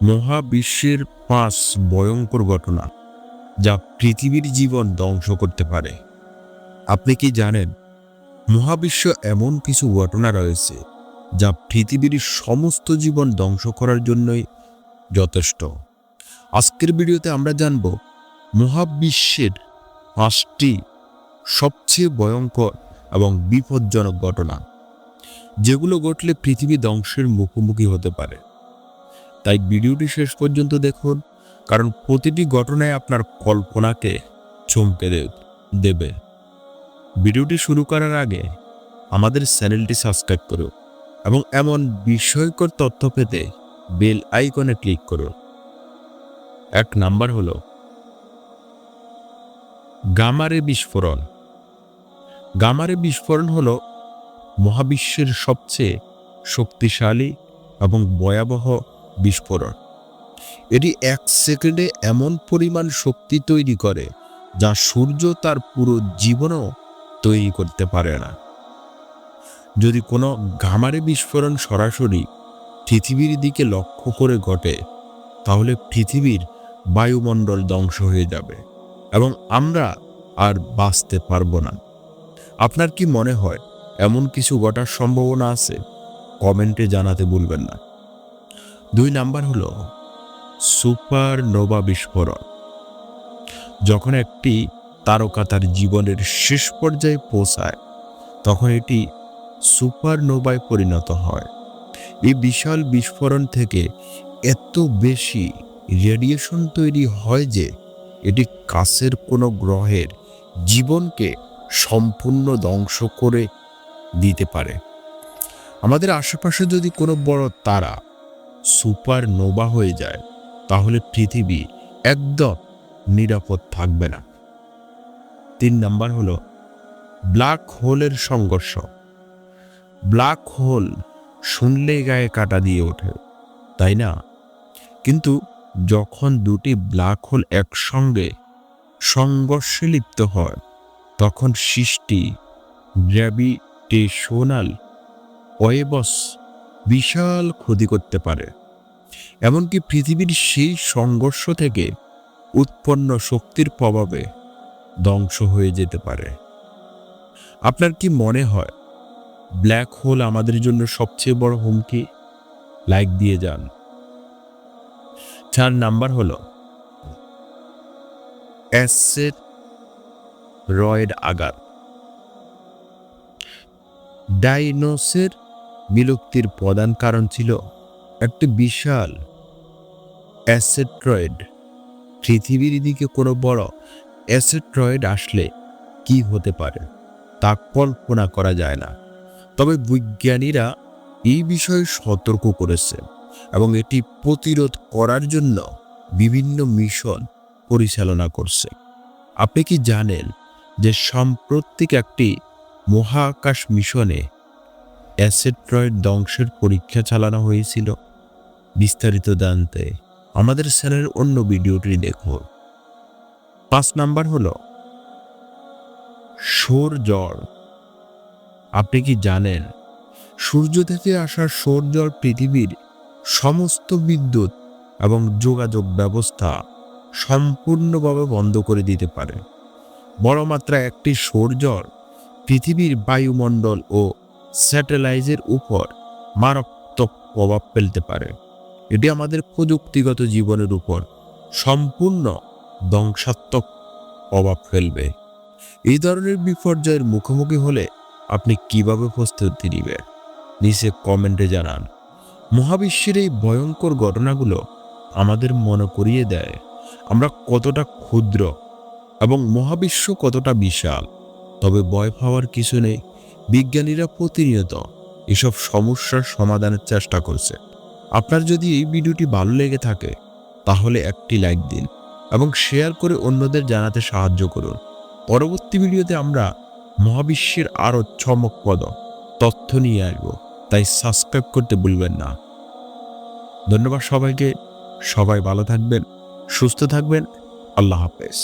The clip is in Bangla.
মহাবিশ্বের পাঁচ ভয়ঙ্কর ঘটনা যা পৃথিবীর জীবন ধ্বংস করতে পারে। আপনি কি জানেন, মহাবিশ্ব এমন কিছু ঘটনা রয়েছে যা পৃথিবীর সমস্ত জীবন ধ্বংস করার জন্যই যথেষ্ট। আজকের ভিডিওতে আমরা জানব, মহাবিশ্বের পাঁচটি সবচেয়ে ভয়ঙ্কর এবং বিপজ্জনক ঘটনা, যেগুলো ঘটলে পৃথিবী ধ্বংসের মুখোমুখি হতে পারে। তাই ভিডিওটি শেষ পর্যন্ত দেখুন, কারণ প্রতিটি ঘটনায় আপনার কল্পনাকে চমকে দেবে। ভিডিওটি শুরু করার আগে আমাদের চ্যানেলটি সাবস্ক্রাইব করুন এবং এমন বিস্ময়কর তথ্য পেতে বেল আইকনে ক্লিক করুন। এক নাম্বার হলো গামারে বিস্ফোরণ। গামারে বিস্ফোরণ হলো মহাবিশ্বের সবচেয়ে শক্তিশালী এবং ভয়াবহ বিস্ফোরণ। এটি এক সেকেন্ডে এমন পরিমাণ শক্তি তৈরি করে যা সূর্য তার পুরো জীবনও তৈরি করতে পারে না। যদি কোনো ঘামারে বিস্ফোরণ সরাসরি পৃথিবীর দিকে লক্ষ্য করে ঘটে, তাহলে পৃথিবীর বায়ুমণ্ডল ধ্বংস হয়ে যাবে এবং আমরা আর বাঁচতে পারব না। আপনার কি মনে হয়, এমন কিছু ঘটার সম্ভাবনা আছে? কমেন্টে জানাতে ভুলবেন না। দুই নাম্বার হলো সুপার নোভা বিস্ফোরণ। যখন একটি তারকা তার জীবনের শেষ পর্যায়ে পৌঁছায়, তখন এটি সুপার নোভায় পরিণত হয়। এই বিশাল বিস্ফোরণ থেকে এত বেশি রেডিয়েশন তৈরি হয় যে এটি কাছের কোনো গ্রহের জীবনকে সম্পূর্ণ ধ্বংস করে দিতে পারে। আমাদের আশেপাশে যদি কোনো বড় তারা সুপার নোভা হয়ে যায়, তাহলে পৃথিবী একদম নিরাপদ থাকবে না। তিন নাম্বার হলো, ব্ল্যাক হোলের সংঘর্ষ। ব্ল্যাক হোল শুনলে গায়ে কাটা দিয়ে ওঠে, তাই না? কিন্তু যখন দুটি ব্ল্যাক হোল একসঙ্গে সংঘর্ষে লিপ্ত হয়, তখন সৃষ্টি গ্র্যাভিটেশনাল ওয়েবস বিশাল ক্ষতি করতে পারে। এমনকি পৃথিবীর সেই সংঘর্ষ থেকে উৎপন্ন শক্তির প্রভাবে ধ্বংস হয়ে যেতে পারে। আপনার কি মনে হয় ব্ল্যাক হোল আমাদের জন্য সবচেয়ে বড় হুমকি? লাইক দিয়ে যান। চার নাম্বার হলো অ্যাসেট রয়েড আঘাত ডাইনোসের বিলুপ্তির প্রধান কারণ ছিল একটি বিশাল অ্যাসেট্রয়েড। পৃথিবীর দিকে কোনো বড় অ্যাসেট্রয়েড আসলে কি হতে পারে তা কল্পনা করা যায় না। তবে বিজ্ঞানীরা এই বিষয়ে সতর্ক করেছে এবং এটি প্রতিরোধ করার জন্য বিভিন্ন মিশন পরিচালনা করছে। আপনি কি জানেন যে সাম্প্রতিক একটি মহাকাশ মিশনে অ্যাসেট্রয়েড ধ্বংসের পরীক্ষা চালানো হয়েছিল। বিস্তারিত জানতে আমাদের স্যারের অন্য ভিডিওটি দেখুন। পাঁচ নাম্বার হলো, সৌর জ্বর আপনি কি জানেন, সূর্য থেকে আসা সৌর জল পৃথিবীর সমস্ত বিদ্যুৎ এবং যোগাযোগ ব্যবস্থা সম্পূর্ণভাবে বন্ধ করে দিতে পারে। বড় মাত্রা একটি সৌরজল পৃথিবীর বায়ুমণ্ডল ও স্যাটেলাইটের উপর মারাত্মক প্রভাব ফেলতে পারে। এটি আমাদের প্রযুক্তিগত জীবনের উপর সম্পূর্ণ ধ্বংসাত্মক প্রভাব ফেলবে। এই ধরনের বিপর্যয়ের মুখোমুখি হলে আপনি কীভাবে প্রস্তুতি নেবেন? নিচে কমেন্টে জানান। মহাবিশ্বের এই ভয়ঙ্কর ঘটনাগুলো আমাদের মনে করিয়ে দেয়। আমরা কতটা ক্ষুদ্র এবং মহাবিশ্ব কতটা বিশাল, তবে ভয় পাওয়ার কিছু নেই। বিজ্ঞানীরা প্রতিনিয়ত এসব সমস্যার সমাধানের চেষ্টা করছে। আপনার যদি এই ভিডিওটি ভালো লেগে থাকে, তাহলে একটি লাইক দিন এবং শেয়ার করে অন্যদের জানাতে সাহায্য করুন। পরবর্তী ভিডিওতে আমরা মহাবিশ্বের আরও চমকপদ তথ্য নিয়ে আসব, তাই সাবস্ক্রাইব করতে ভুলবেন না। ধন্যবাদ সবাইকে। সবাই ভালো থাকবেন, সুস্থ থাকবেন। আল্লাহ হাফেজ।